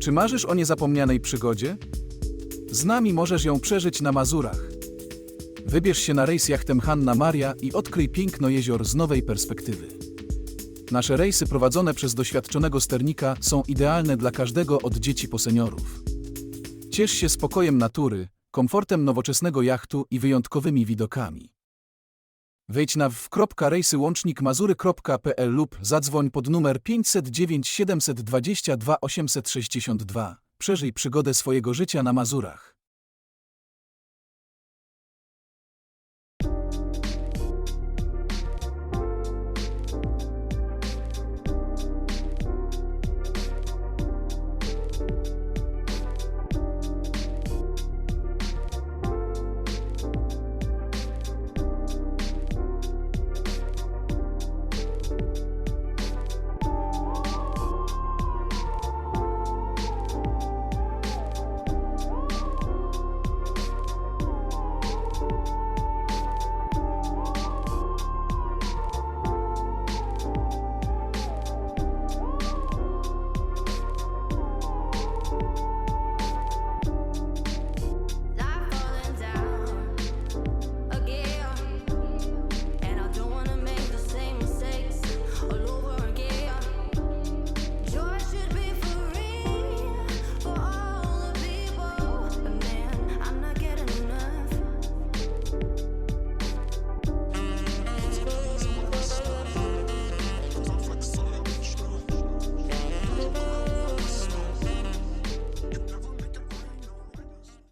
Czy marzysz o niezapomnianej przygodzie? Z nami możesz ją przeżyć na Mazurach. Wybierz się na rejs jachtem Hanna Maria i odkryj piękno jezior z nowej perspektywy. Nasze rejsy prowadzone przez doświadczonego sternika są idealne dla każdego od dzieci po seniorów. Ciesz się spokojem natury, komfortem nowoczesnego jachtu i wyjątkowymi widokami. Wejdź na w.rejsyłącznikmazury.pl lub zadzwoń pod numer 509 722 862. Przeżyj przygodę swojego życia na Mazurach.